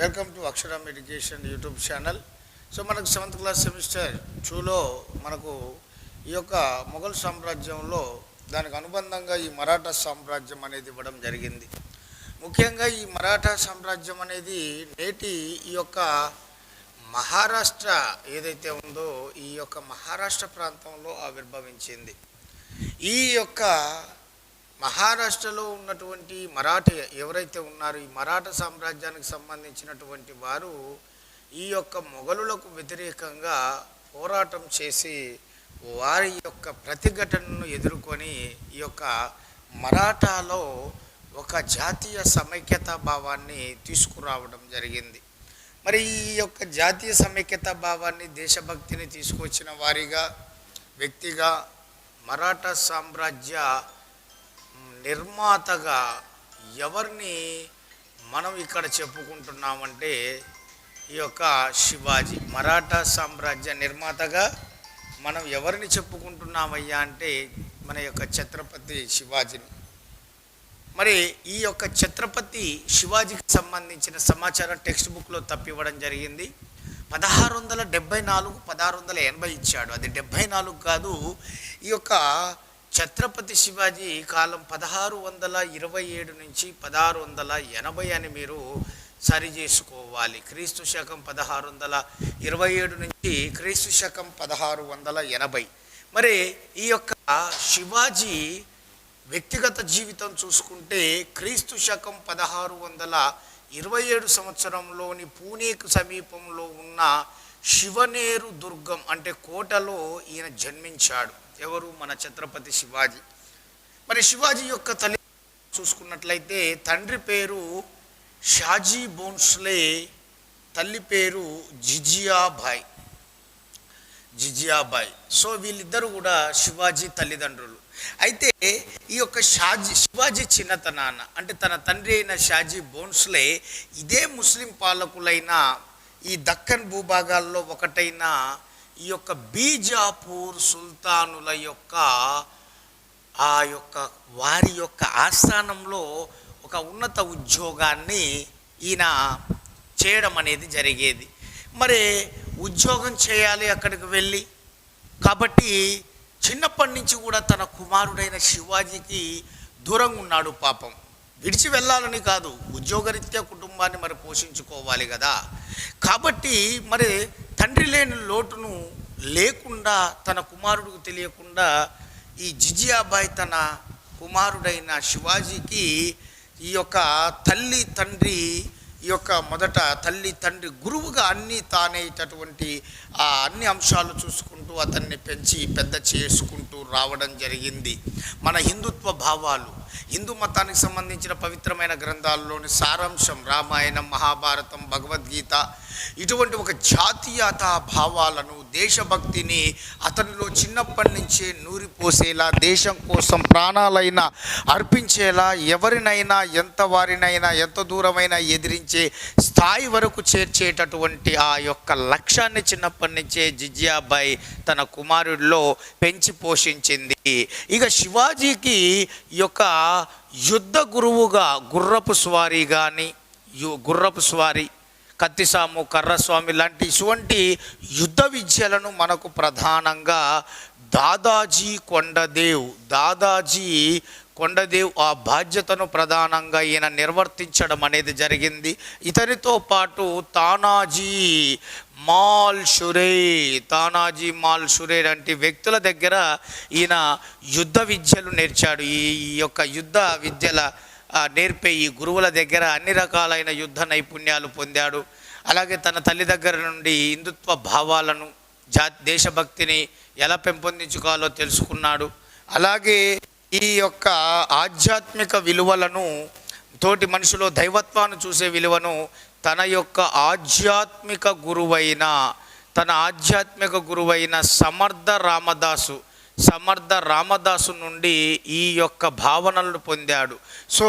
Welcome to Aksharam education YouTube channel so మనకు seventh class semester టూలో మనకు ఈ యొక్క మొఘల్ సామ్రాజ్యంలో దానికి అనుబంధంగా ఈ మరాఠా సామ్రాజ్యం అనేది ఇవ్వడం జరిగింది. ముఖ్యంగా ఈ మరాఠా సామ్రాజ్యం అనేది నేటి ఈ యొక్క మహారాష్ట్ర ఏదైతే ఉందో ఈ యొక్క మహారాష్ట్ర ప్రాంతంలో ఆవిర్భవించింది. ఈ యొక్క మహారాష్ట్రలో ఉన్నటువంటి మరాఠీ ఎవరైతే ఉన్నారో ఈ మరాఠా సామ్రాజ్యానికి సంబంధించినటువంటి వారు ఈ యొక్క మొఘలులకు వ్యతిరేకంగా పోరాటం చేసి వారి యొక్క ప్రతిఘటనను ఎదుర్కొని ఈ యొక్క మరాఠాలో ఒక జాతీయ సమైక్యతా భావాన్ని తీసుకురావడం జరిగింది. మరి ఈ యొక్క జాతీయ సమైక్యతా భావాన్ని దేశభక్తిని తీసుకొచ్చిన వారిగా వ్యక్తిగా మరాఠా సామ్రాజ్య నిర్మాతగా ఎవరిని మనం ఇక్కడ చెప్పుకుంటున్నామంటే ఈ యొక్క శివాజీ. మరాఠా సామ్రాజ్య నిర్మాతగా మనం ఎవరిని చెప్పుకుంటున్నామయ్యా అంటే మన యొక్క ఛత్రపతి శివాజీని. మరి ఈ యొక్క ఛత్రపతి శివాజీకి సంబంధించిన సమాచారం టెక్స్ట్ బుక్లో తప్పివ్వడం జరిగింది. పదహారు వందల డెబ్బై నాలుగు పదహారు వందల ఎనభై ఇచ్చాడు. అది డెబ్బై నాలుగు కాదు ఈ యొక్క ఛత్రపతి శివాజీ కాలం పదహారు వందల ఇరవై ఏడు నుంచి పదహారు వందల ఎనభై అని మీరు సరి చేసుకోవాలి. క్రీస్తు శకం పదహారు వందల ఇరవై ఏడు నుంచి క్రీస్తు శకం పదహారు వందల ఎనభై. మరి ఈ యొక్క శివాజీ వ్యక్తిగత జీవితం చూసుకుంటే క్రీస్తు శకం పదహారు వందల ఇరవై ఏడు సంవత్సరంలోని పూణేకు సమీపంలో ఉన్న శివనేరు దుర్గం అంటే కోటలో ఈయన జన్మించాడు. ఎవరు? మన ఛత్రపతి శివాజీ. మరి శివాజీ యొక్క తల్లి చూసుకున్నట్లయితే తండ్రి పేరు షాజీ బోన్స్లే తల్లి పేరు జిజియాబాయ్. జిజియాబాయ్. సో వీళ్ళిద్దరూ కూడా శివాజీ తల్లిదండ్రులు. అయితే ఈ యొక్క షాజీ శివాజీ చిన్నతనాన్న అంటే తన తండ్రి అయిన షాజీ బోన్స్లే ఇదే ముస్లిం పాలకులైన ఈ దక్కన్ భూభాగాల్లో ఒకటైన ఈ యొక్క బీజాపూర్ సుల్తానుల యొక్క ఆ యొక్క వారి యొక్క ఆస్థానంలో ఒక ఉన్నత ఉద్యోగాన్ని ఈయన చేయడం అనేది జరిగేది. మరి ఉద్యోగం చేయాలి అక్కడికి వెళ్ళి కాబట్టి చిన్నప్పటి నుంచి కూడా తన కుమారుడైన శివాజీకి దూరంగా ఉన్నాడు పాపం. విడిచి వెళ్ళాలని కాదు ఉద్యోగరీత్యా కుటుంబాన్ని మరి పోషించుకోవాలి కదా. కాబట్టి మరి తండ్రి లేని లోటును లేకుండా తన కుమారుడికి తెలియకుండా ఈ జిజియాబాయ్ తన కుమారుడైన శివాజీకి ఈ యొక్క తల్లి తండ్రి ఈ యొక్క మొదట తల్లి తండ్రి గురువుగా అన్నీ తానేటటువంటి ఆ అన్ని అంశాలు చూసుకుంటూ అతన్ని పెంచి పెద్ద చేసుకుంటూ రావడం జరిగింది. మన హిందుత్వ భావాలు హిందూ మతానికి సంబంధించిన పవిత్రమైన గ్రంథాల్లోని సారాంశం రామాయణం మహాభారతం భగవద్గీత ఇటువంటి ఒక జాతీయత భావాలను దేశభక్తిని అతనిలో చిన్నప్పటి నుంచే నూరిపోసేలా దేశం కోసం ప్రాణాలైనా అర్పించేలా ఎవరినైనా ఎంత వారినైనా ఎంత దూరమైనా ఎదిరించి స్థాయి వరకు చేర్చేటటువంటి ఆ యొక్క లక్ష్యాన్ని చిన్నప్పటి నుంచే జిజియాబాయి తన కుమారుడిలో పెంచి పోషించింది. ఇక శివాజీకి ఈ యొక్క యుద్ధ గురువుగా గుర్రపు స్వారీ కానీ గుర్రపు స్వారీ కత్తిసాము కర్రస్వామి లాంటి ఇటువంటి యుద్ధ విద్యలను మనకు ప్రధానంగా దాదాజీ కొండదేవ్ దాదాజీ కొండదేవ్ ఆ బాధ్యతను ప్రధానంగా ఈయన నిర్వర్తించడం అనేది జరిగింది. ఇతనితో పాటు తానాజీ మాల్ షురే తానాజీ మాల్ షురే లాంటి వ్యక్తుల దగ్గర ఈయన యుద్ధ విద్యలు నేర్చాడు. ఈ ఈ యొక్క యుద్ధ విద్యల నేర్పే ఈ గురువుల దగ్గర అన్ని రకాలైన యుద్ధ నైపుణ్యాలు పొందాడు. అలాగే తన తల్లి దగ్గర నుండి హిందుత్వ భావాలను జా దేశభక్తిని ఎలా పెంపొందించుకోవాలో తెలుసుకున్నాడు. అలాగే ఈ యొక్క ఆధ్యాత్మిక విలువలను తోటి మనిషిలో దైవత్వాన్ని చూసే విలువను తన యొక్క ఆధ్యాత్మిక గురువైన తన ఆధ్యాత్మిక గురువైన సమర్థ రామదాసు సమర్థ రామదాసు నుండి ఈ యొక్క భావనలను పొందాడు. సో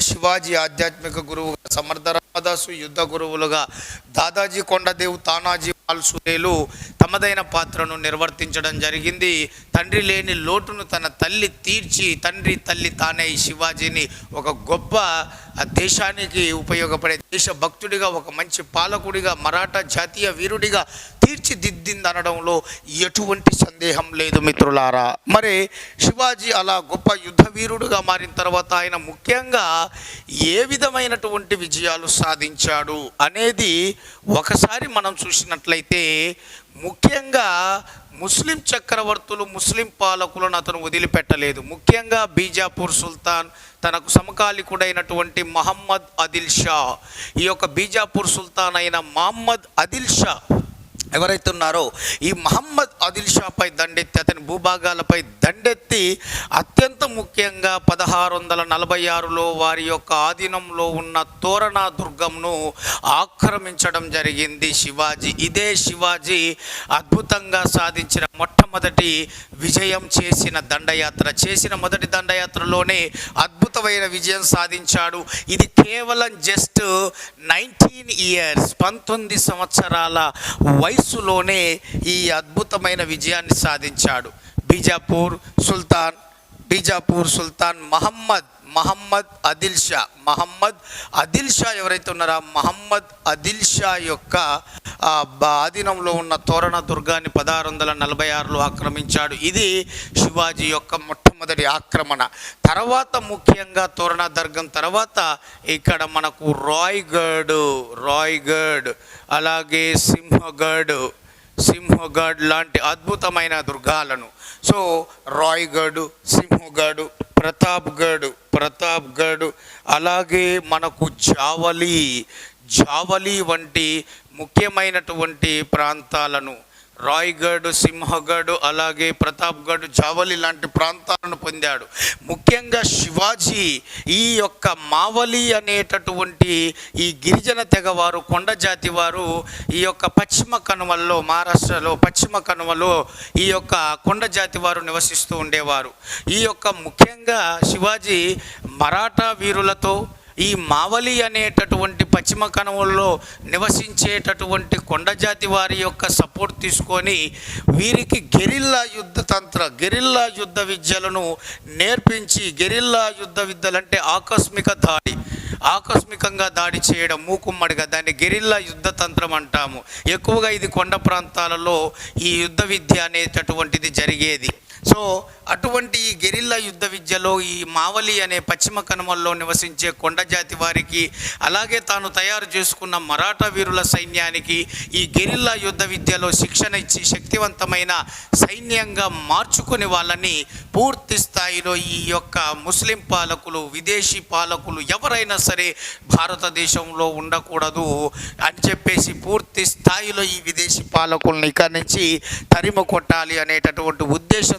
శివాజీ ఆధ్యాత్మిక గురువుగా సమర్థ రామదాసు యుద్ధ గురువులుగా దాదాజీ కొండదేవ్ తానాజీ పాల్సురేలు తమదైన పాత్రను నిర్వర్తించడం జరిగింది. తండ్రి లేని లోటును తన తల్లి తీర్చి తండ్రి తల్లి తానే ఈ శివాజీని ఒక గొప్ప ఆ దేశానికి ఉపయోగపడే దేశభక్తుడిగా ఒక మంచి పాలకుడిగా మరాఠా జాతీయ వీరుడిగా తీర్చిదిద్దిందనడంలో ఎటువంటి సందేహం లేదు మిత్రులారా. మరి శివాజీ అలా గొప్ప యుద్ధ వీరుడుగా మారిన తర్వాత ఆయన ముఖ్యంగా ఏ విధమైనటువంటి విజయాలు సాధించాడు అనేది ఒకసారి మనం చూసినట్లయితే ముఖ్యంగా ముస్లిం చక్రవర్తులు ముస్లిం పాలకులను అతను వదిలిపెట్టలేదు. ముఖ్యంగా బీజాపూర్ సుల్తాన్ తనకు సమకాలికుడైనటువంటి మహమ్మద్ అదిల్ షా. ఈ యొక్క బీజాపూర్ సుల్తాన్ అయిన మహమ్మద్ అదిల్ షా ఎవరైతే ఉన్నారో ఈ మహమ్మద్ ఆదిల్ షాపై దండెత్తి అతని భూభాగాలపై దండెత్తి అత్యంత ముఖ్యంగా పదహారు వందల నలభై ఆరులో వారి యొక్క ఆధీనంలో ఉన్న తోరణా దుర్గంను ఆక్రమించడం జరిగింది శివాజీ. ఇదే శివాజీ అద్భుతంగా సాధించిన మొట్టమొదటి విజయం చేసిన దండయాత్ర. చేసిన మొదటి దండయాత్రలోనే అద్భుతమైన విజయం సాధించాడు. ఇది కేవలం జస్ట్ నైన్టీన్ ఇయర్స్ పంతొమ్మిది సంవత్సరాల వయస్సులోనే ఈ అద్భుతమైన విజయాన్ని సాధించాడు. బీజాపూర్ సుల్తాన్ బీజాపూర్ సుల్తాన్ మహమ్మద్ మహమ్మద్ అదిల్ షా. మహమ్మద్ అదిల్ షా ఎవరైతే ఉన్నారో ఆ మహమ్మద్ అదిల్ షా యొక్క ఆధీనంలో ఉన్న తోరణ దుర్గాన్ని పదహారు వందల నలభై ఆరులో ఆక్రమించాడు. ఇది శివాజీ యొక్క మొట్టమొదటి ఆక్రమణ. తర్వాత ముఖ్యంగా తోరణ దుర్గం తర్వాత ఇక్కడ మనకు రాయ్గఢ్ రాయ్గఢ్ అలాగే సింహగఢ్ సింహగఢ్ లాంటి అద్భుతమైన దుర్గాలను. సో రాయ్గఢ్ సింహగఢ్ ప్రతాప్గఢ్ ప్రతాప్గఢ్. అలాగే మనకు జావలి జావలి వంటి ముఖ్యమైనటువంటి ప్రాంతాలను రాయ్గఢ్ సింహగఢ్ అలాగే ప్రతాప్గఢ్ జావలి లాంటి ప్రాంతాలను పొందాడు. ముఖ్యంగా శివాజీ ఈ యొక్క మావలి అనేటటువంటి ఈ గిరిజన తెగవారు కొండ జాతి వారు ఈ యొక్క పశ్చిమ కనుమల్లో మహారాష్ట్రలో పశ్చిమ కనుమలో ఈ యొక్క కొండ జాతి వారు నివసిస్తూ ఉండేవారు. ఈ యొక్క ముఖ్యంగా శివాజీ మరాఠా వీరులతో ఈ మావలి అనేటటువంటి పశ్చిమ కనుమల్లో నివసించేటటువంటి కొండజాతి వారి యొక్క సపోర్ట్ తీసుకొని వీరికి గెరిల్లా యుద్ధ తంత్ర గెరిల్లా యుద్ధ విద్యలను నేర్పించి గెరిల్లా యుద్ధ విద్యలంటే ఆకస్మిక దాడి ఆకస్మికంగా దాడి చేయడం మూకుమ్మడిగా దాన్ని గెరిల్లా యుద్ధ తంత్రం అంటాము. ఎక్కువగా ఇది కొండ ప్రాంతాలలో ఈ యుద్ధ విద్య అనేటటువంటిది జరిగేది. సో అటువంటి ఈ గెరిల్లా యుద్ధ విద్యలో ఈ మావలి అనే పశ్చిమ కనుమల్లో నివసించే కొండ జాతి వారికి అలాగే తాను తయారు చేసుకున్న మరాఠా వీరుల సైన్యానికి ఈ గెరిల్లా యుద్ధ విద్యలో శిక్షణ ఇచ్చి శక్తివంతమైన సైన్యంగా మార్చుకుని వాళ్ళని పూర్తి స్థాయిలో ఈ యొక్క ముస్లిం పాలకులు విదేశీ పాలకులు ఎవరైనా సరే భారతదేశంలో ఉండకూడదు అని చెప్పేసి పూర్తి స్థాయిలో ఈ విదేశీ పాలకుల్ని ఇక్కడి నుంచి తరిమ కొట్టాలి అనేటటువంటి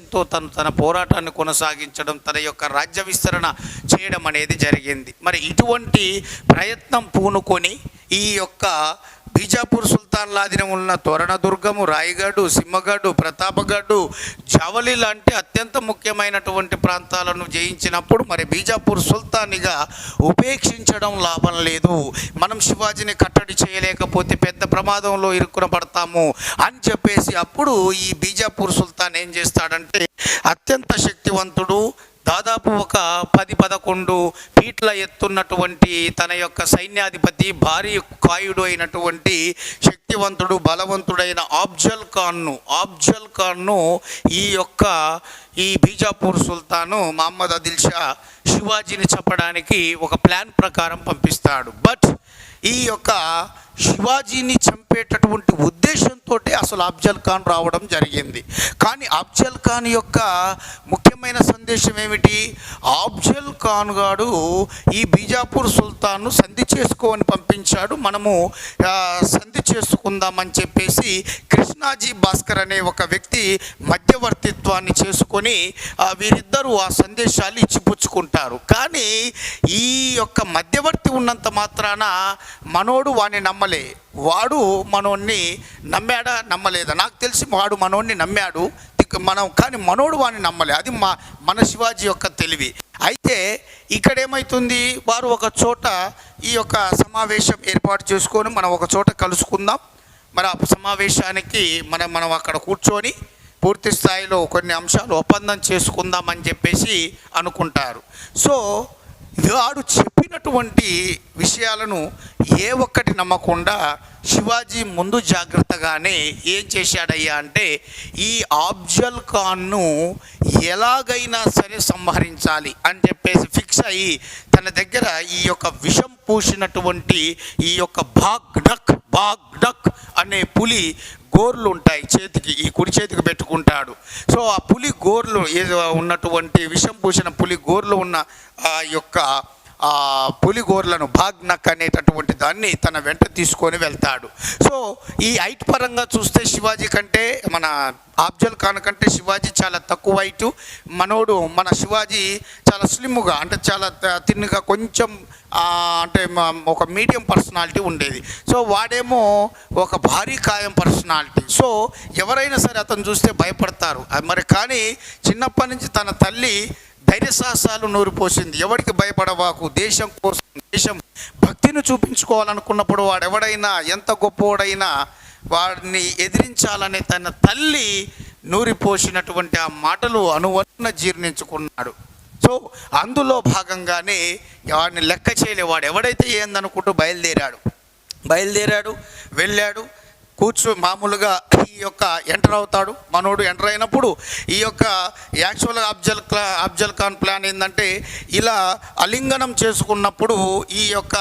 ఉద్దేశంతో తను తన పోరాటాన్ని కొనసాగించడం తన యొక్క రాజ్య విస్తరణ చేయడం అనేది జరిగింది. మరి ఇటువంటి ప్రయత్నం పూనుకొని ఈ యొక్క బీజాపూర్ సుల్తాన్ ఆధీనం ఉన్న తోరణదుర్గము దుర్గము రాయగఢ్ సింహగఢ్ జవలి లాంటి అత్యంత ముఖ్యమైనటువంటి ప్రాంతాలను జయించినప్పుడు మరి బీజాపూర్ సుల్తాన్గా ఉపేక్షించడం లాభం లేదు. మనం శివాజీని కట్టడి చేయలేకపోతే పెద్ద ప్రమాదంలో ఇరుక్కున పడతాము అని చెప్పేసి అప్పుడు ఈ బీజాపూర్ సుల్తాన్ ఏం చేస్తాడంటే అత్యంత శక్తివంతుడు దాదాపు ఒక పది పదకొండు ఫీట్ల ఎత్తున్నటువంటి తన యొక్క సైన్యాధిపతి భారీ కాయుడు అయినటువంటి శక్తివంతుడు బలవంతుడైన ఆబ్జల్ ఖాన్ను ఆబ్జల్ ఖాన్ను ఈ యొక్క ఈ బీజాపూర్ సుల్తాను మహమ్మద్ అదిల్ షా శివాజీని చెప్పడానికి ఒక ప్లాన్ ప్రకారం పంపిస్తాడు. బట్ ఈ యొక్క శివాజీని చంపేటటువంటి ఉద్దేశంతో అసలు అఫ్జల్ ఖాన్ రావడం జరిగింది. కానీ అఫ్జల్ ఖాన్ యొక్క ముఖ్యమైన సందేశం ఏమిటి? అఫ్జల్ ఖాన్ గాడు ఈ బీజాపూర్ సుల్తాన్ను సంధి చేసుకోని పంపించాడు. మనము సంధి చేసుకుందామని చెప్పేసి కృష్ణాజీ భాస్కర్ అనే ఒక వ్యక్తి మధ్యవర్తిత్వాన్ని చేసుకొని వీరిద్దరూ ఆ సందేశాలు ఇచ్చిపుచ్చుకుంటారు కానీ ఈ యొక్క మధ్యవర్తి ఉన్నంత మాత్రాన మనోడు వాడిని నమ్మలే. వాడు మనోడిని నమ్మాడా? నమ్మలేదా? నాకు తెలిసి వాడు మనోడిని నమ్మాడు. మనం కానీ మనోడు వాడిని నమ్మలే. అది మా మన శివాజీ యొక్క తెలివి. అయితే ఇక్కడ ఏమవుతుంది వారు ఒక చోట ఈ యొక్క సమావేశం ఏర్పాటు చేసుకొని మనం ఒక చోట కలుసుకుందాం. మరి ఆ సమావేశానికి మనం మనం అక్కడ కూర్చొని పూర్తి స్థాయిలో కొన్ని అంశాలు ఒప్పందం చేసుకుందామని చెప్పేసి అనుకుంటారు. సో వాడు చెప్పినటువంటి విషయాలను ఏ ఒక్కటి నమ్మకుండా శివాజీ ముందు జాగ్రత్తగానే ఏం చేశాడయ్యా అంటే ఈ ఆబ్జల్ ఖాన్ను ఎలాగైనా సరే సంహరించాలి అని చెప్పేసి ఫిక్స్ అయ్యి తన దగ్గర ఈ యొక్క విషం పూసినటువంటి ఈ యొక్క బాగ్ డక్ బాగ్ డక్ అనే పులి గోర్లు ఉంటాయి చేతికి ఈ కుడి చేతికి పెట్టుకుంటాడు. సో ఆ పులి గోర్లు ఏదో ఉన్నటువంటి విషం పూసిన పులి గోర్లు ఉన్న ఆ యొక్క ఆ పులి గోర్లను బాగ్ నక్ అనేటటువంటి దాన్ని తన వెంట తీసుకొని వెళ్తాడు. సో ఈ హైట్ పరంగా చూస్తే శివాజీ కంటే మన ఆఫ్జల్ ఖాన్ కంటే శివాజీ చాలా తక్కువ ఐటు మనోడు మన శివాజీ చాలా స్లిమ్గా అంటే చాలా తిన్నుగా కొంచెం అంటే ఒక మీడియం పర్సనాలిటీ ఉండేది. సో వాడేమో ఒక భారీ కాయం పర్సనాలిటీ. సో ఎవరైనా సరే అతను చూస్తే భయపడతారు. మరి కానీ చిన్నప్పటి నుంచి తన తల్లి ధైర్య సాహసాలు నూరిపోసింది ఎవరికి భయపడవాకు? దేశం కోసం దేశం భక్తిని చూపించుకోవాలనుకున్నప్పుడు వాడెవడైనా ఎంత గొప్పవాడైనా వాడిని ఎదిరించాలనే తన తల్లి నూరిపోసినటువంటి ఆ మాటలు అనువన్న జీర్ణించుకున్నాడు. సో అందులో భాగంగానే వాడిని లెక్క చేయలే. వాడు ఎవడైతే ఏందనుకుంటూ బయలుదేరాడు. బయలుదేరాడు వెళ్ళాడు. కూర్చో మామూలుగా ఈ యొక్క ఎంటర్ అవుతాడు. మనోడు ఎంటర్ అయినప్పుడు ఈ యొక్క యాక్చువల్గా అఫ్జల్ క్లా అఫ్జల్ ఖాన్ ప్లాన్ ఏంటంటే ఇలా అలింగనం చేసుకున్నప్పుడు ఈ యొక్క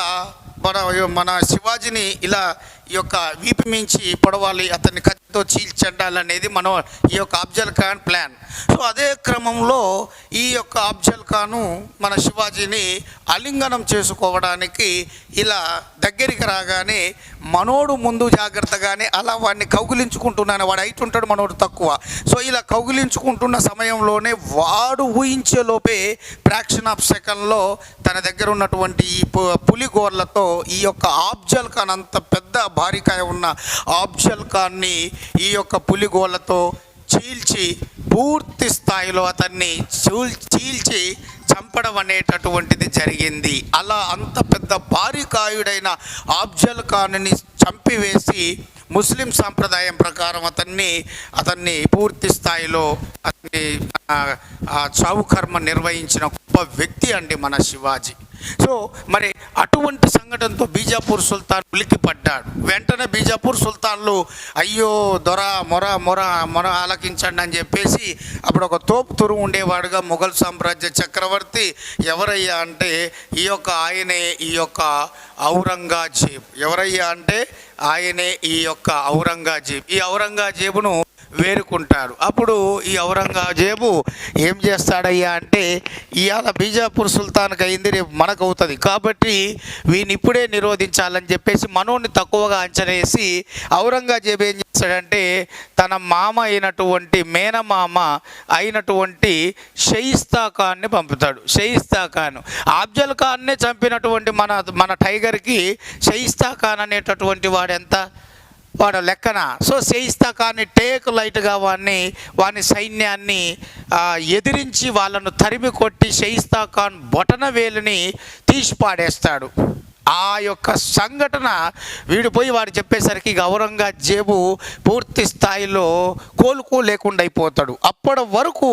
మన మన శివాజీని ఇలా యొక్క వీపు మించి పొడవాలి అతన్ని కత్తితో చీల్చెండాలనేది మనం ఈ యొక్క అఫ్జల్ ఖాన్ ప్లాన్. సో అదే క్రమంలో ఈ యొక్క అఫ్జల్ ఖాను మన శివాజీని అలింగనం చేసుకోవడానికి ఇలా దగ్గరికి రాగానే మనోడు ముందు జాగ్రత్తగానే అలా వాడిని కౌగిలించుకుంటున్నాను వాడు హైట్ ఉంటాడు మనోడు తక్కువ. సో ఇలా కౌగిలించుకుంటున్న సమయంలోనే వాడు ఊహించే లోపే ఫ్రాక్షన్ ఆఫ్ సెకండ్లో తన దగ్గర ఉన్నటువంటి ఈ పు- పులి ఈ యొక్క ఆబ్జల్ ఖాన్ అంత పెద్ద భారీకాయ ఉన్న ఆబ్జల్ ఖాన్ని ఈ యొక్క పులిగోలతో చీల్చి పూర్తి స్థాయిలో అతన్ని చూల్ చీల్చి చంపడం అనేటటువంటిది జరిగింది. అలా అంత పెద్ద భారీకాయుడైన ఆబ్జల్ ఖాన్ని చంపివేసి ముస్లిం సాంప్రదాయం ప్రకారం అతన్ని అతన్ని పూర్తి స్థాయిలో అతన్ని చావుకర్మ నిర్వహించిన గొప్ప వ్యక్తి అండి మన శివాజీ. సో మరి అటువంటి సంఘటనతో బీజాపూర్ సుల్తాన్ ఉలిక్కిపడ్డాడు. వెంటనే బీజాపూర్ సుల్తాన్లు అయ్యో దొర మొర మొర మొర ఆలకించండి అని చెప్పేసి అప్పుడు ఒక తోపు తురు ఉండేవాడుగా మొఘల్ సామ్రాజ్య చక్రవర్తి ఎవరయ్యా అంటే ఈ యొక్క ఆయనే ఈ యొక్క ఔరంగజేబ్. ఎవరయ్యా అంటే ఆయనే ఈ యొక్క ఔరంగజేబ్. ఈ ఔరంగజేబును వేరుకుంటాడు అప్పుడు ఈ ఔరంగజేబు ఏం చేస్తాడయ్యా అంటే ఇవాళ బీజాపూర్ సుల్తాన్కి అయింది రేపు మనకు అవుతుంది కాబట్టి వీని ఇప్పుడే నిరోధించాలని చెప్పేసి మనోని తక్కువగా అంచనేసి ఔరంగజేబు ఏం చేస్తాడంటే తన మామ అయినటువంటి మేనమామ అయినటువంటి షయిస్తా ఖాన్ని పంపుతాడు. షయిస్తా ఖాన్. ఆఫ్జల్ ఖాన్నే చంపినటువంటి మన మన టైగర్కి షయిస్తా ఖాన్ అనేటటువంటి వాడెంత? వాడు లెక్కన. సో చేయిస్తా కానీ టేక్ లైట్గా వాడిని వాని సైన్యాన్ని ఎదిరించి వాళ్ళను తరిమి కొట్టి షయిస్తా ఖాన్ బొటన వేలుని తీసి పాడేస్తాడు. ఆ యొక్క సంఘటన వీడు పోయి వాడు చెప్పేసరికి గౌరంగా జేబు పూర్తి స్థాయిలో కోలుకోలేకుండా అయిపోతాడు. అప్పటి వరకు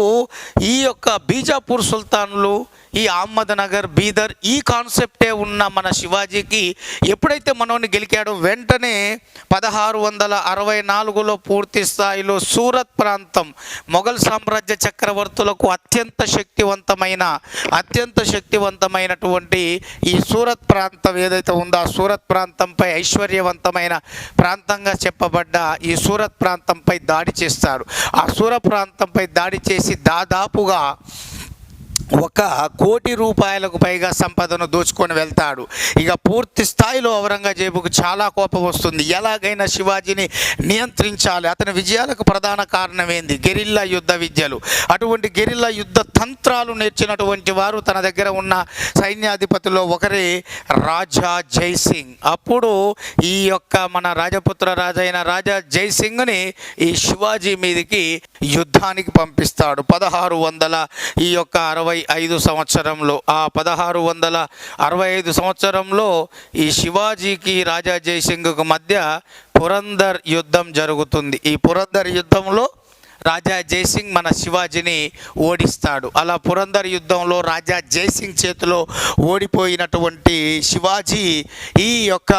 ఈ యొక్క బీజాపూర్ సుల్తాన్లు ఈ అహ్మద్ నగర్ బీదర్ ఈ కాన్సెప్టే ఉన్న మన శివాజీకి ఎప్పుడైతే మనోని గెలికాడో వెంటనే పదహారు వందల అరవై నాలుగులో పూర్తి స్థాయిలో సూరత్ ప్రాంతం మొఘల్ సామ్రాజ్య చక్రవర్తులకు అత్యంత శక్తివంతమైన అత్యంత శక్తివంతమైనటువంటి ఈ సూరత్ ప్రాంతం ఏదైతే ఉందో ఆ సూరత్ ప్రాంతంపై ఐశ్వర్యవంతమైన ప్రాంతంగా చెప్పబడ్డ ఈ సూరత్ ప్రాంతంపై దాడి చేస్తారు. ఆ సూరత్ ప్రాంతంపై దాడి చేసి దాదాపుగా ఒక కోటి రూపాయలకు పైగా సంపదను దోచుకొని వెళ్తాడు. ఇక పూర్తి స్థాయిలో ఔరంగజేబుకు చాలా కోపం వస్తుంది. ఎలాగైనా శివాజీని నియంత్రించాలి. అతని విజయాలకు ప్రధాన కారణం ఏంది? గెరిల్లా యుద్ధ విద్యలు. అటువంటి గెరిల్లా యుద్ధ తంత్రాలు నేర్చినటువంటి వారు తన దగ్గర ఉన్న సైన్యాధిపతిలో ఒకరే రాజా జైసింగ్. అప్పుడు ఈ యొక్క మన రాజపుత్ర రాజైన రాజా జైసింగ్ని ఈ శివాజీ మీదకి యుద్ధానికి పంపిస్తాడు. పదహారు వందల ఈ యొక్క అరవై ఐదు సంవత్సరంలో ఆ పదహారు వందల అరవై ఐదు సంవత్సరంలో ఈ శివాజీకి రాజా జయసింగ్కు మధ్య పురందర్ యుద్ధం జరుగుతుంది. ఈ పురందర్ యుద్ధంలో రాజా జయసింగ్ మన శివాజీని ఓడిస్తాడు. అలా పురందర్ యుద్ధంలో రాజా జయసింగ్ చేతిలో ఓడిపోయినటువంటి శివాజీ ఈ యొక్క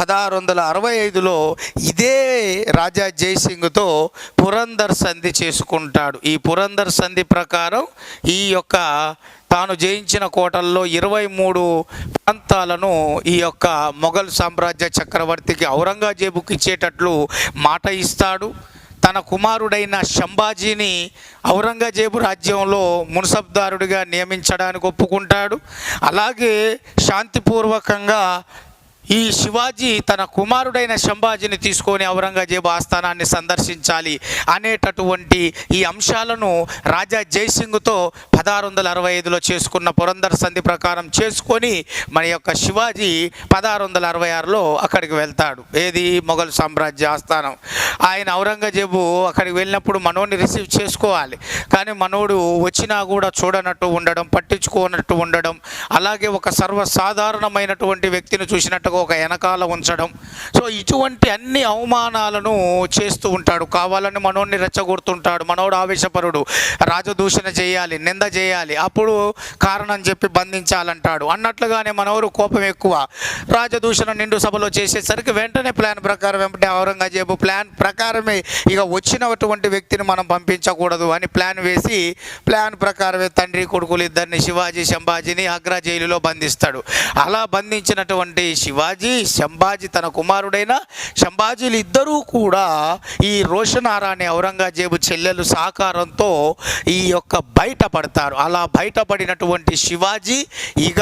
పదహారు వందల అరవై ఐదులో ఇదే రాజా జయసింగ్తో పురందర్ సంధి చేసుకుంటాడు. ఈ పురందర్ సంధి ప్రకారం ఈ యొక్క తాను జయించిన కోటల్లో ఇరవై మూడు ప్రాంతాలను ఈ యొక్క మొఘల్ సామ్రాజ్య చక్రవర్తికి ఔరంగజేబుకి ఇచ్చేటట్లు మాట ఇస్తాడు. తన కుమారుడైన శంభాజీని ఔరంగజేబు రాజ్యంలో మున్సబ్దారుడిగా నియమించడానికి ఒప్పుకుంటాడు. అలాగే శాంతిపూర్వకంగా ఈ శివాజీ తన కుమారుడైన శంభాజీని తీసుకొని ఔరంగజేబు ఆస్థానాన్ని సందర్శించాలి అనేటటువంటి ఈ అంశాలను రాజా జయసింగ్తో పదహారు వందల అరవై ఐదులో చేసుకున్న పురందర్ సంధి ప్రకారం చేసుకొని మన యొక్క శివాజీ పదహారు వందల అరవై ఆరులో అక్కడికి వెళ్తాడు. ఏది? మొఘల్ సామ్రాజ్య ఆస్థానం. ఆయన ఔరంగజేబు అక్కడికి వెళ్ళినప్పుడు మనోడిని రిసీవ్ చేసుకోవాలి. కానీ మనోడు వచ్చినా కూడా చూడనట్టు ఉండడం పట్టించుకోనట్టు ఉండడం అలాగే ఒక సర్వసాధారణమైనటువంటి వ్యక్తిని చూసినట్టు ఒక వెనకాల ఉంచడం. సో ఇటువంటి అన్ని అవమానాలను చేస్తూ ఉంటాడు. కావాలని మనోడిని రెచ్చగొడుతుంటాడు. మనోడు ఆవేశపరుడు. రాజదూషణ చేయాలి నింద చేయాలి. అప్పుడు కారణం చెప్పి బంధించాలంటాడు. అన్నట్లుగానే మనోరు కోపం ఎక్కువ. రాజదూషణ నిండు సభలో చేసేసరికి వెంటనే ప్లాన్ ప్రకారం వెంటనే ఔరంగజేబు ప్లాన్ ప్రకారమే ఇక వచ్చినటువంటి వ్యక్తిని మనం పంపించకూడదు అని ప్లాన్ వేసి ప్లాన్ ప్రకారమే తండ్రి కొడుకులు ఇద్దరిని శివాజీ శంభాజీని ఆగ్రా జైలులో బంధిస్తాడు. అలా బంధించినటువంటి శివ శివాజీ శంభాజీ తన కుమారుడైన శంభాజీలు ఇద్దరూ కూడా ఈ రోషనారా అనే ఔరంగజేబు చెల్లెలు సహకారంతో ఈ యొక్క బయటపడతారు. అలా బయటపడినటువంటి శివాజీ ఇక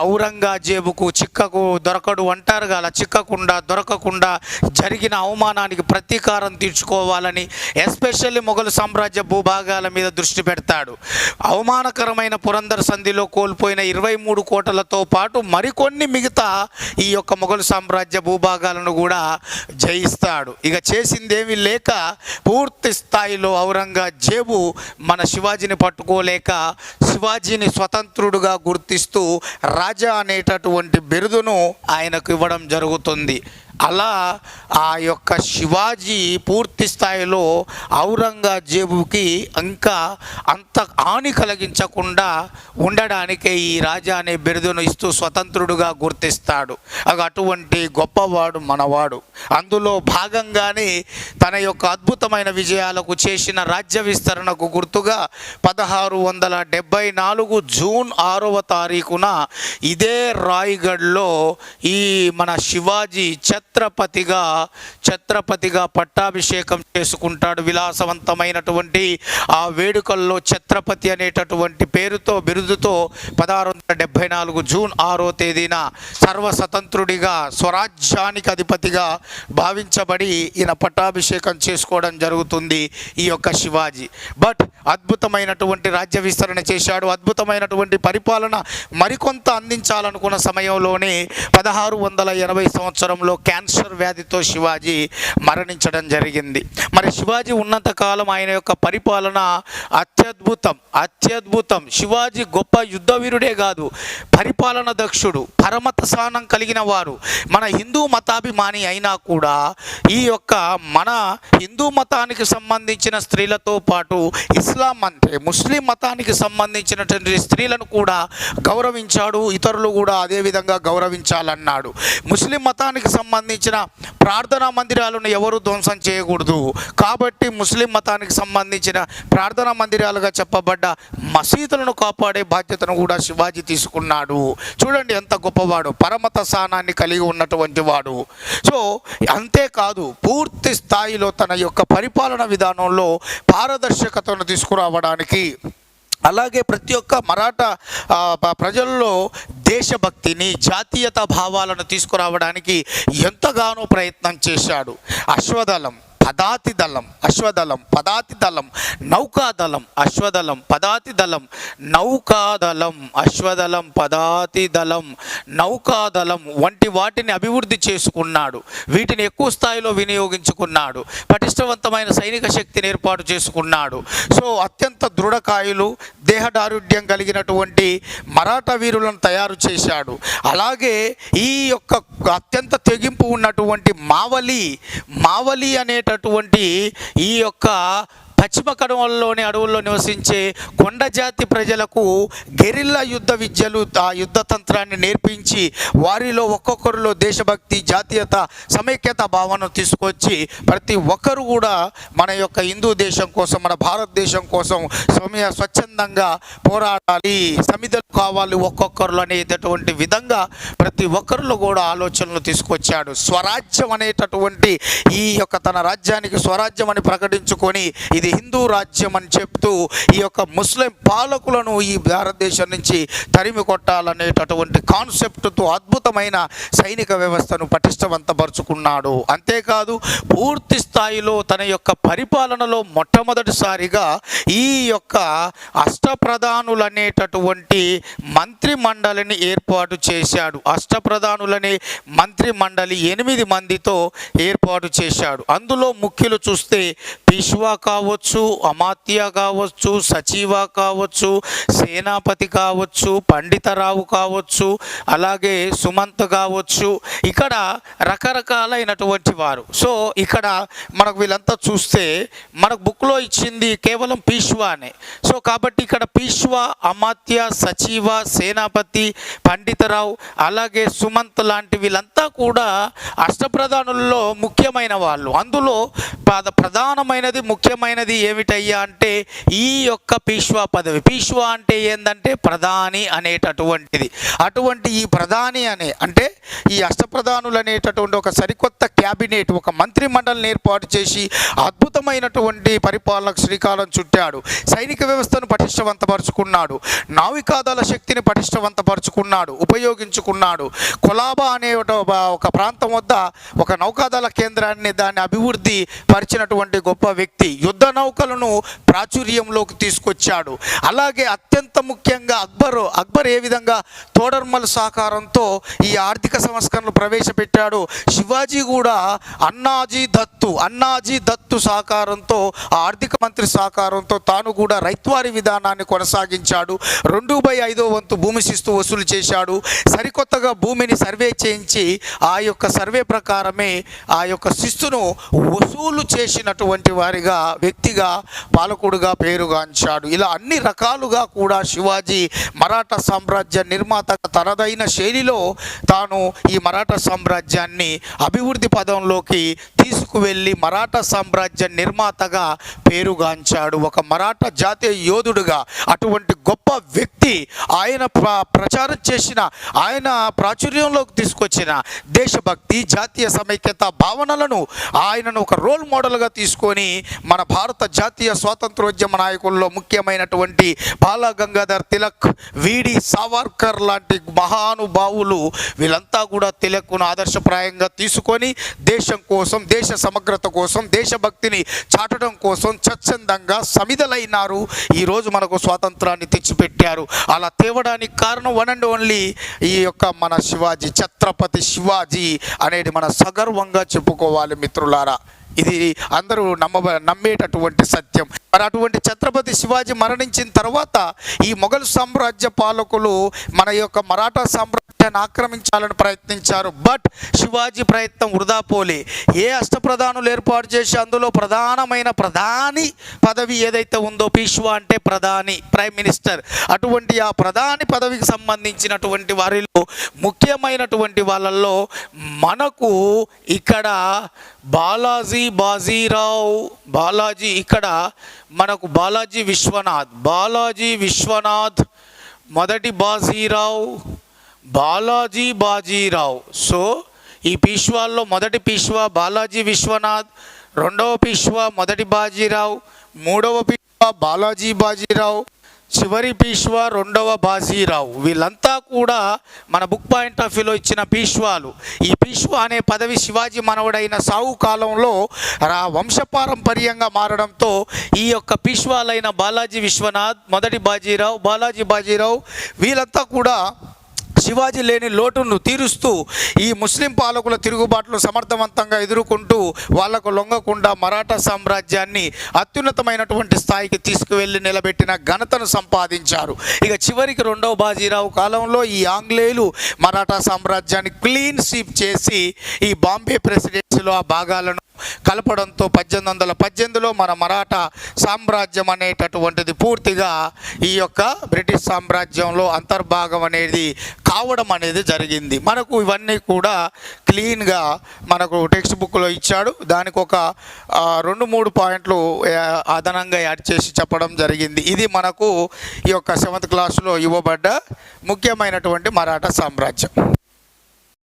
ఔరంగజేబుకు చిక్కకు దొరకడు అంటారు అలా చిక్కకుండా దొరకకుండా జరిగిన అవమానానికి ప్రతీకారం తీర్చుకోవాలని ఎస్పెషల్లీ మొఘలు సామ్రాజ్య భూభాగాల మీద దృష్టి పెడతాడు. అవమానకరమైన పురందర్ సంధిలో కోల్పోయిన ఇరవై మూడు కోటలతో పాటు మరికొన్ని మిగతా ఈ యొక్క మొఘల్ సామ్రాజ్య భూభాగాలను కూడా జయిస్తాడు. ఇక చేసిందేమీ లేక పూర్తి స్థాయిలో ఔరంగజేబు మన శివాజీని పట్టుకోలేక శివాజీని స్వతంత్రుడుగా గుర్తిస్తూ రాజా అనేటటువంటి బిరుదును ఆయనకు ఇవ్వడం జరుగుతుంది. అలా ఆ యొక్క శివాజీ పూర్తి స్థాయిలో ఔరంగజేబుకి ఇంకా అంత హాని కలిగించకుండా ఉండడానికే ఈ రాజా అనే బిరుదును ఇస్తూ స్వతంత్రుడుగా గుర్తిస్తాడు. అటువంటి గొప్పవాడు మనవాడు. అందులో భాగంగానే తన యొక్క అద్భుతమైన విజయాలకు చేసిన రాజ్య విస్తరణకు గుర్తుగా పదహారు వందల డెబ్బై నాలుగు జూన్ ఆరవ తారీఖున ఇదే రాయ్గఢ్లో ఈ మన శివాజీ ఛత్రపతిగా ఛత్రపతిగా పట్టాభిషేకం చేసుకుంటాడు విలాసవంతమైనటువంటి ఆ వేడుకల్లో ఛత్రపతి అనేటటువంటి పేరుతో బిరుదుతో పదహారు వందల డెబ్భై నాలుగు జూన్ ఆరో తేదీన సర్వస్వతంత్రుడిగా స్వరాజ్యానికి అధిపతిగా భావించబడి ఈయన పట్టాభిషేకం చేసుకోవడం జరుగుతుంది ఈ యొక్క శివాజీ. బట్ అద్భుతమైనటువంటి రాజ్య విస్తరణ చేశాడు. అద్భుతమైనటువంటి పరిపాలన మరికొంత అందించాలనుకున్న సమయంలోనే పదహారు వందల ఎనభై సంవత్సరంలో క్యాన్సర్ వ్యాధితో శివాజీ మరణించడం జరిగింది. మరి శివాజీ ఉన్నంతకాలం ఆయన యొక్క పరిపాలన అత్యద్భుతం అత్యద్భుతం. శివాజీ గొప్ప యుద్ధ వీరుడే కాదు పరిపాలన దక్షుడు పరమత స్థానం కలిగిన వారు. మన హిందూ మతాభిమాని అయినా కూడా ఈ యొక్క మన హిందూ మతానికి సంబంధించిన స్త్రీలతో పాటు ఇస్లాం అంటే ముస్లిం మతానికి సంబంధించినటువంటి స్త్రీలను కూడా గౌరవించాడు ఇతరులు కూడా అదే విధంగా గౌరవించాలన్నాడు. ముస్లిం మతానికి సంబంధించిన ప్రార్థనా మందిరాలను ఎవరు ధ్వంసం చేయకూడదు. కాబట్టి ముస్లిం మతానికి సంబంధించిన ప్రార్థనా మందిరాలుగా చెప్పబడ్డ మసీదులను కాపాడే బాధ్యతను కూడా శివాజీ తీసుకున్నాడు. చూడండి ఎంత గొప్పవాడు పరమత స్థానాన్ని కలిగి ఉన్నటువంటి వాడు. సో అంతేకాదు పూర్తి స్థాయిలో తన యొక్క పరిపాలన విధానంలో పారదర్శకతను తీసుకురావడానికి అలాగే ప్రతి ఒక్క మరాఠా ప్రజల్లో దేశభక్తిని జాతీయత భావాలను తీసుకురావడానికి ఎంతగానో ప్రయత్నం చేశాడు అశ్వదళం. పదాతి దళం అశ్వదళం పదాతి దళం నౌకాదళం అశ్వదళం పదాతి దళం నౌకాదళం అశ్వదళం పదాతి దళం నౌకాదళం వంటి వాటిని అభివృద్ధి చేసుకున్నాడు. వీటిని ఎక్కువ స్థాయిలో వినియోగించుకున్నాడు. పటిష్టవంతమైన సైనిక శక్తిని ఏర్పాటు చేసుకున్నాడు. సో అత్యంత దృఢకాయులు దేహదారుఢ్యం కలిగినటువంటి మరాఠా వీరులను తయారు చేశాడు. అలాగే ఈ యొక్క అత్యంత తెగింపు ఉన్నటువంటి మావలి మావలి అనేట ఉన్నటువంటి ఈ యొక్క పశ్చిమ కడవల్లోని అడవుల్లో నివసించే కొండ జాతి ప్రజలకు గెరిల్లా యుద్ధ విద్యలు ఆ యుద్ధ తంత్రాన్ని నేర్పించి వారిలో ఒక్కొక్కరిలో దేశభక్తి జాతీయత సమైక్యత భావన తీసుకొచ్చి ప్రతి ఒక్కరు కూడా మన యొక్క హిందూ దేశం కోసం మన భారతదేశం కోసం సమయ స్వచ్ఛందంగా పోరాడాలి. సమిధలు కావాలి ఒక్కొక్కరు అనేటటువంటి విధంగా ప్రతి ఒక్కరిలో కూడా ఆలోచనలు తీసుకొచ్చాడు. స్వరాజ్యం అనేటటువంటి ఈ యొక్క తన రాజ్యానికి స్వరాజ్యం అని ప్రకటించుకొని ఇది హిందూ రాజ్యం అని చెప్తూ ఈ యొక్క ముస్లిం పాలకులను ఈ భారతదేశం నుంచి తరిమి కొట్టాలనేటటువంటి కాన్సెప్ట్తో అద్భుతమైన సైనిక వ్యవస్థను పటిష్టవంతపరుచుకున్నాడు. అంతేకాదు పూర్తి స్థాయిలో తన యొక్క పరిపాలనలో మొట్టమొదటిసారిగా ఈ యొక్క అష్టప్రధానులనేటటువంటి మంత్రి మండలిని ఏర్పాటు చేశాడు. అష్టప్రధానులనే మంత్రి మండలి ఎనిమిది మందితో ఏర్పాటు చేశాడు. అందులో ముఖ్యులు చూస్తే పిష్వా కావచ్చు అమాత్య కావచ్చు సచివ కావచ్చు సేనాపతి కావచ్చు పండితరావు కావచ్చు అలాగే సుమంత్ కావచ్చు. ఇక్కడ రకరకాలైనటువంటి వారు. సో ఇక్కడ మనకు వీళ్ళంతా చూస్తే మనకు బుక్లో ఇచ్చింది కేవలం పీష్వానే. సో కాబట్టి ఇక్కడ పీష్వా అమాత్య సచివ సేనాపతి పండితరావు అలాగే సుమంత్ లాంటి వీళ్ళంతా కూడా అష్టప్రధానుల్లో ముఖ్యమైన వాళ్ళు. అందులో ప్రధ- ప్రధానమైనది ముఖ్యమైనది ఏమిటయ్యా అంటే ఈ యొక్క పీష్వా పదవి. పీష్వా అంటే ఏంటంటే ప్రధాని అనేటటువంటిది. అటువంటి ఈ ప్రధాని అనే అంటే ఈ అష్టప్రధానులు అనేటటువంటి ఒక సరికొత్త క్యాబినెట్ ఒక మంత్రి మండలిని ఏర్పాటు చేసి అద్భుతమైనటువంటి పరిపాలనకు శ్రీకారం చుట్టాడు. సైనిక వ్యవస్థను పటిష్టవంతపరుచుకున్నాడు. నావికాదళ శక్తిని పటిష్టవంతపరుచుకున్నాడు. ఉపయోగించుకున్నాడు. కొలాబా అనే ఒక- ప్రాంతం వద్ద ఒక నౌకాదళ కేంద్రాన్ని దాన్ని అభివృద్ధి పరిచినటువంటి గొప్ప వ్యక్తి యుద్ధ నౌకలను ప్రాచుర్యంలోకి తీసుకొచ్చాడు. అలాగే అత్యంత ముఖ్యంగా అక్బర్ అక్బర్ ఏ విధంగా తోడర్మల్ సహకారంతో ఈ ఆర్థిక సంస్కరణలు ప్రవేశపెట్టాడు. శివాజీ కూడా అన్నాజీ దత్తు అన్నాజీ దత్తు సహకారంతో ఆ ఆర్థిక మంత్రి సహకారంతో తాను కూడా రైత్వారి విధానాన్ని కొనసాగించాడు. రెండు బై ఐదో వంతు భూమి శిస్తు వసూలు చేశాడు. సరికొత్తగా భూమిని సర్వే చేయించి ఆ యొక్క సర్వే ప్రకారమే ఆ యొక్క శిస్తును వసూలు చేసినటువంటి వారిగా వ్యక్తిగా పాలకుడుగా పేరుగాంచాడు. ఇలా అన్ని రకాలుగా కూడా శివాజీ మరాఠా సామ్రాజ్య నిర్మాత తనదైన శైలిలో తాను ఈ మరాఠా సామ్రాజ్యాన్ని అభివృద్ధి పదంలోకి తీసుకువెళ్ళి మరాఠా సామ్రాజ్య నిర్మాతగా పేరుగాంచాడు. ఒక మరాఠా జాతీయ యోధుడుగా అటువంటి గొప్ప వ్యక్తి ఆయన ప్ర- ప్రచారం చేసిన ఆయన ప్రాచుర్యంలోకి తీసుకొచ్చిన దేశభక్తి జాతీయ సమైక్యత భావనలను ఆయనను ఒక రోల్ మోడల్ మోడల్గా తీసుకొని మన భారత జాతీయ స్వాతంత్రోద్యమ నాయకుల్లో ముఖ్యమైనటువంటి బాల గంగాధర్ తిలక్ వీడి సావర్కర్ లాంటి మహానుభావులు వీళ్ళంతా కూడా తిలక్ను ఆదర్శప్రాయంగా తీసుకొని దేశం కోసం దేశ సమగ్రత కోసం దేశభక్తిని చాటడం కోసం స్వచ్ఛందంగా సమిధలైనారు. ఈరోజు మనకు స్వాతంత్రాన్ని తెచ్చిపెట్టారు. అలా తేవడానికి కారణం వన్ అండ్ ఓన్లీ ఈ యొక్క మన శివాజీ ఛత్రపతి శివాజీ అనేది మన సగర్వంగా చెప్పుకోవాలి మిత్రులారా. ఇది అందరూ నమ్మ నమ్మేటటువంటి సత్యం. మరి అటువంటి ఛత్రపతి శివాజీ మరణించిన తర్వాత ఈ మొఘల్ సామ్రాజ్య పాలకులు మన యొక్క మరాఠా సామ్రాజ్యాన్ని ఆక్రమించాలని ప్రయత్నించారు. బట్ శివాజీ ప్రయత్నం వృధా పోలే. ఏ అష్టప్రధానులు ఏర్పాటు చేసి అందులో ప్రధానమైన ప్రధాని పదవి ఏదైతే ఉందో పీష్వా అంటే ప్రధాని ప్రైమ్ మినిస్టర్. అటువంటి ఆ ప్రధాని పదవికి సంబంధించినటువంటి వారిలో ముఖ్యమైనటువంటి వాళ్ళల్లో మనకు ఇక్కడ బాలాజీ బాజీరావు బాలాజీ ఇక్కడ మనకు బాలాజీ విశ్వనాథ్ బాలాజీ విశ్వనాథ్ మొదటి బాజీరావు బాలాజీ బాజీరావు. సో ఈ పీష్వాల్లో మొదటి పీష్వా బాలాజీ విశ్వనాథ్ రెండవ పీష్వా మొదటి బాజీరావు మూడవ పీష్వా బాలాజీ బాజీరావు చివరి పీష్వా రెండవ బాజీరావు. వీళ్ళంతా కూడా మన బుక్ పాయింట్ ఆఫ్ వ్యూలో ఇచ్చిన పీష్వాలు. ఈ పీష్వా అనే పదవి శివాజీ మనవడైన సావు కాలంలో రా వంశపారంపర్యంగా మారడంతో ఈ యొక్క పీష్వాలైన బాలాజీ విశ్వనాథ్ మొదటి బాజీరావు బాలాజీ బాజీరావు వీళ్ళంతా కూడా శివాజీ లేని లోటును తీరుస్తూ ఈ ముస్లిం పాలకుల తిరుగుబాట్లు సమర్థవంతంగా ఎదుర్కొంటూ వాళ్ళకు లొంగకుండా మరాఠా సామ్రాజ్యాన్ని అత్యున్నతమైనటువంటి స్థాయికి తీసుకువెళ్ళి నిలబెట్టిన ఘనతను సంపాదించారు. ఇక చివరికి రెండవ బాజీరావు కాలంలో ఈ ఆంగ్లేయులు మరాఠా సామ్రాజ్యాన్ని క్లీన్ స్వీప్ చేసి ఈ బాంబే ప్రెసిడెన్సీలో ఆ భాగాలను కలపడంతో పద్దెనిమిది వందల పద్దెనిమిదిలో మన మరాఠా సామ్రాజ్యం అనేటటువంటిది పూర్తిగా ఈ యొక్క బ్రిటిష్ సామ్రాజ్యంలో అంతర్భాగం అనేది కావడం అనేది జరిగింది. మనకు ఇవన్నీ కూడా క్లీన్గా మనకు టెక్స్ట్ బుక్లో ఇచ్చాడు. దానికి ఒక రెండు మూడు పాయింట్లు అదనంగా యాడ్ చేసి చెప్పడం జరిగింది. ఇది మనకు ఈ యొక్క సెవెంత్ క్లాస్లో ఇవ్వబడ్డ ముఖ్యమైనటువంటి మరాఠా సామ్రాజ్యం.